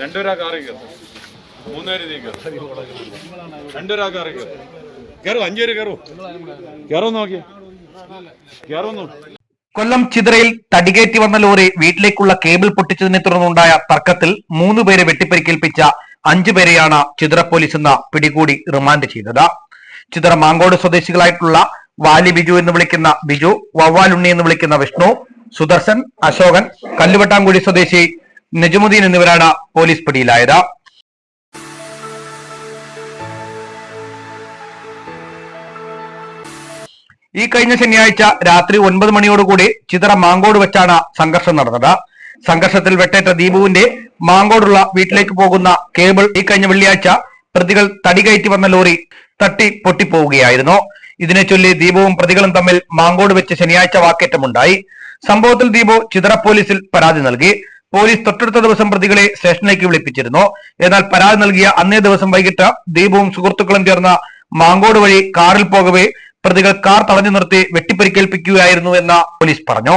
രണ്ടുപേരാ കാറി കയറും. മൂന്നുപേര് നീ കയറും. രണ്ടുപേരാ കാറി കയറും. കയറും അഞ്ചുപേര് കയറും. കയറും നോക്കി കയറും കൊല്ലം ചിതറയിൽ തടികേറ്റി വന്ന ലോറി വീട്ടിലേക്കുള്ള കേബിൾ പൊട്ടിച്ചതിനെ തുടർന്നുണ്ടായ തർക്കത്തിൽ മൂന്ന് പേരെ വെട്ടിപ്പരിക്കേൽപ്പിച്ച അഞ്ചു പേരെയാണ് ചിതറ പോലീസ് ഇന്ന് പിടികൂടി റിമാൻഡ് ചെയ്തത്. ചിതറ മാങ്കോട് സ്വദേശികളായിട്ടുള്ള വാലി ബിജു എന്ന് വിളിക്കുന്ന ബിജു വവ്വാലുണ്ണി എന്ന് വിളിക്കുന്ന വിഷ്ണു സുദർശൻ അശോകൻ കല്ലുവട്ടാംകുഴി സ്വദേശി നജമുദ്ദീൻ എന്നിവരാണ് പോലീസ് പിടിയിലായത്. ഈ കഴിഞ്ഞ ശനിയാഴ്ച രാത്രി ഒൻപത് മണിയോടുകൂടി ചിതറ മാങ്കോട് വെച്ചാണ് സംഘർഷം നടന്നത്. സംഘർഷത്തിൽ വെട്ടേറ്റ ദീപുവിന്റെ മാങ്കോടുള്ള വീട്ടിലേക്ക് പോകുന്ന കേബിൾ ഈ കഴിഞ്ഞ വെള്ളിയാഴ്ച പ്രതികൾ തടികയറ്റി വന്ന ലോറി തട്ടി പൊട്ടിപ്പോവുകയായിരുന്നു. ഇതിനെ ചൊല്ലി ദീപവും പ്രതികളും തമ്മിൽ മാങ്കോട് വെച്ച് ശനിയാഴ്ച വാക്കേറ്റമുണ്ടായി. സംഭവത്തിൽ ദീപു ചിതറ പോലീസിൽ പരാതി നൽകി. പോലീസ് തൊട്ടടുത്ത ദിവസം പ്രതികളെ സ്റ്റേഷനിലേക്ക് വിളിപ്പിച്ചിരുന്നു. എന്നാൽ പരാതി നൽകിയ അന്നേ ദിവസം വൈകിട്ട് ദീപവും സുഹൃത്തുക്കളും ചേർന്ന മാങ്കോട് വഴി കാറിൽ പോകവേ പ്രതികൾ കാർ തടഞ്ഞു നിർത്തി വെട്ടിപ്പരിക്കേൽപ്പിക്കുകയായിരുന്നു എന്ന് പോലീസ് പറഞ്ഞു.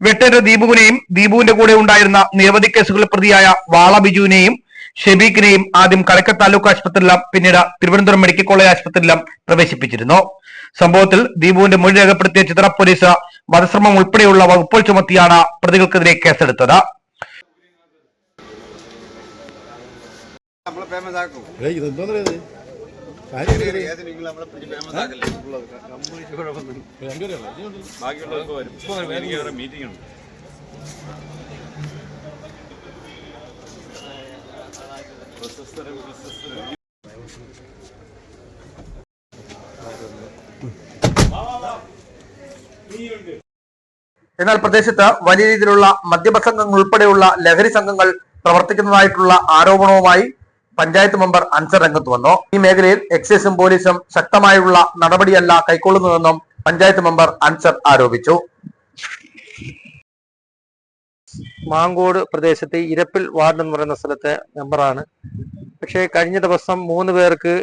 വെട്ടേറ്റ ദീപുവിനെയും ദീപുവിന്റെ കൂടെ ഉണ്ടായിരുന്ന നിരവധി കേസുകളിൽ പ്രതിയായ വാള ബിജുവിനെയും ഷെബീഖിനെയും ആദ്യം കലക്കത്ത് താലൂക്ക് ആശുപത്രിയിലും പിന്നീട് തിരുവനന്തപുരം മെഡിക്കൽ കോളേജ് ആശുപത്രിയിലും പ്രവേശിപ്പിച്ചിരുന്നു. സംഭവത്തിൽ ദീപുവിന്റെ മൊഴി രേഖപ്പെടുത്തിയ ചിത്ര പോലീസ് വധശ്രമം ഉൾപ്പെടെയുള്ള വകുപ്പുകൾ ചുമത്തിയാണ് പ്രതികൾക്കെതിരെ കേസെടുത്തത്. നമ്മളെ ഫേമസ് എന്നാൽ പ്രദേശത്ത് വലിയ രീതിയിലുള്ള മദ്യപ സംഘങ്ങൾ ഉൾപ്പെടെയുള്ള ലഹരി സംഘങ്ങൾ പ്രവർത്തിക്കുന്നതായിട്ടുള്ള ആരോപണവുമായി പഞ്ചായത്ത് മെമ്പർ അൻസർ രംഗത്ത് വന്നു. ഈ മേഖലയിൽ എക്സൈസും പോലീസും ശക്തമായുള്ള നടപടിയല്ല കൈക്കൊള്ളുന്നതെന്നും പഞ്ചായത്ത് മെമ്പർ അൻസർ ആരോപിച്ചു. മാങ്കോട് പ്രദേശത്തെ ഇരപ്പിൽ വാർഡ് എന്ന് പറയുന്ന സ്ഥലത്തെ മെമ്പറാണ്. പക്ഷേ കഴിഞ്ഞ ദിവസം മൂന്ന് പേർക്ക്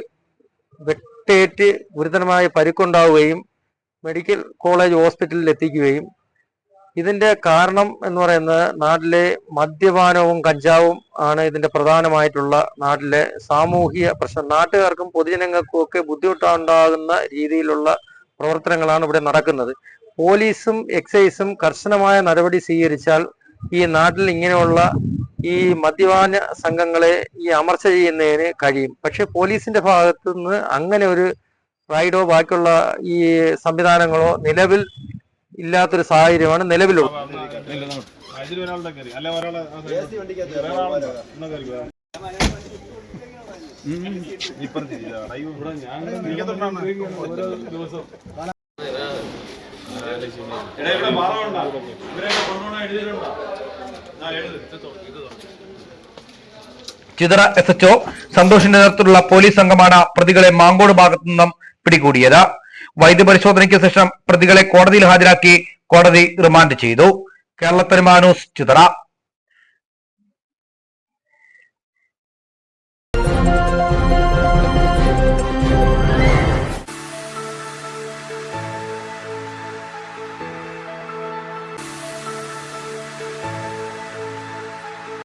വെട്ടേറ്റ് ഗുരുതരമായ പരിക്കുണ്ടാവുകയും മെഡിക്കൽ കോളേജ് ഹോസ്പിറ്റലിൽ എത്തിക്കുകയും ഇതിന്റെ കാരണം എന്ന് പറയുന്നത് നാട്ടിലെ മദ്യപാനവും കഞ്ചാവും ആണ് ഇതിന്റെ പ്രധാനമായിട്ടുള്ള നാട്ടിലെ സാമൂഹിക പ്രശ്നം. നാട്ടുകാർക്കും പൊതുജനങ്ങൾക്കും ഒക്കെ ബുദ്ധിമുട്ടുണ്ടാകുന്ന രീതിയിലുള്ള പ്രവർത്തനങ്ങളാണ് ഇവിടെ നടക്കുന്നത്. പോലീസും എക്സൈസും കർശനമായ നടപടി സ്വീകരിച്ചാൽ ഈ നാട്ടിൽ ഇങ്ങനെയുള്ള ഈ മദ്യപാന സംഘങ്ങളെ ഈ അമർച്ച ചെയ്യുന്നതിന് കഴിയും. പക്ഷെ പോലീസിന്റെ ഭാഗത്തുനിന്ന് അങ്ങനെ ഒരു റൈഡോ ബാക്കിയുള്ള ഈ സംവിധാനങ്ങളോ നിലവിൽ ഇല്ലാത്തൊരു സാഹചര്യമാണ് നിലവിലുള്ളത് ചിതറ എസ് എച്ച്ഒ സന്തോഷിന്റെ നേതൃത്വത്തിലുള്ള പോലീസ് സംഘമാണ് പ്രതികളെ മാങ്കോട് ഭാഗത്തു നിന്നും പിടികൂടിയത്. വൈദ്യപരിശോധനയ്ക്ക് ശേഷം പ്രതികളെ കോടതിയിൽ ഹാജരാക്കി കോടതി റിമാൻഡ് ചെയ്തു. കേരള മാനൂസ് ചിതറ.